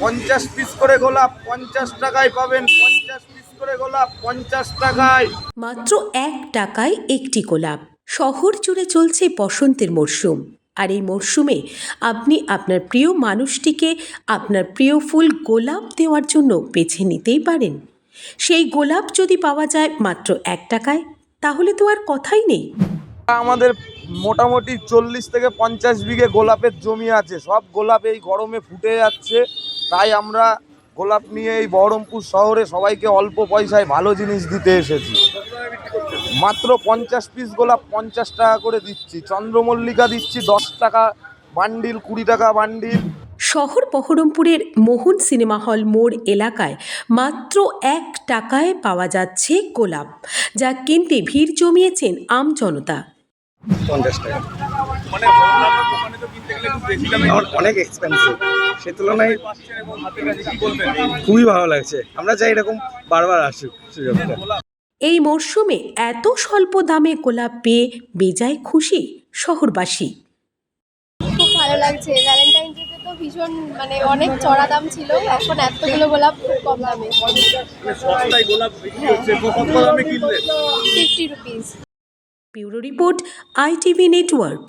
পঞ্চাশ পিস করে গোলাপ পঞ্চাশ টাকায় পাবেন পঞ্চাশ পিস করে গোলাপ পঞ্চাশ টাকায়। মাত্র এক টাকায় একটি গোলাপ। শহর জুড়ে চলছে বসন্তের মরশুম। আর এই মরশুমে আপনি আপনার প্রিয় মানুষটিকে আপনার প্রিয় ফুল গোলাপ দেওয়ার জন্য বেছে নিতেই পারেন। সেই গোলাপ যদি পাওয়া যায় মাত্র এক টাকায় তাহলে তো আর কথাই নেই। আমাদের মোটামুটি চল্লিশ থেকে পঞ্চাশ বিঘে গোলাপের জমি আছে। সব গোলাপ এই গরমে ফুটে যাচ্ছে। তাই আমরা গোলাপ নিয়ে এই বহরমপুর শহরে সবাইকে অল্প পয়সায় ভালো জিনিস দিতে এসেছি। মাত্র পঞ্চাশ পিস গোলাপ পঞ্চাশ টাকা করে দিচ্ছি। চন্দ্রমল্লিকা দিচ্ছি দশ টাকা বান্ডিল, কুড়ি টাকা বান্ডিল। শহর বহরমপুরের মোহন সিনেমা হল মোড় এলাকায় মাত্র এক টাকায় পাওয়া যাচ্ছে গোলাপ, যা কিনতে ভিড় জমিয়েছেন আম জনতা। পঞ্চাশ টাকা। মানে অন্যান্য দোকানে তো কিনতে গেলে একটু বেশি দামে আমার অনেক এক্সপেন্সিভ সে তুলনায় পাচ্ছেন এবং হাতের কাছে কি বলবেন? খুবই ভালো লাগছে। আমরা চাই এরকম বারবার আসুক সুযোগটা। এই মরশুমে এত স্বল্প দামে গোলাপ পেয়ে বেজায় খুশি শহরবাসী। খুব ভালো লাগছে। ভ্যালেন্টাইন ডেতে তো ভীষণ মানে অনেক চড়া দাম ছিল। এখন এতগুলো গোলাপ খুব কম দামে। মানে সস্তায় গোলাপ বিক্রি হচ্ছে কত দামে কিনলে? Fifty rupees bureau report ITV network.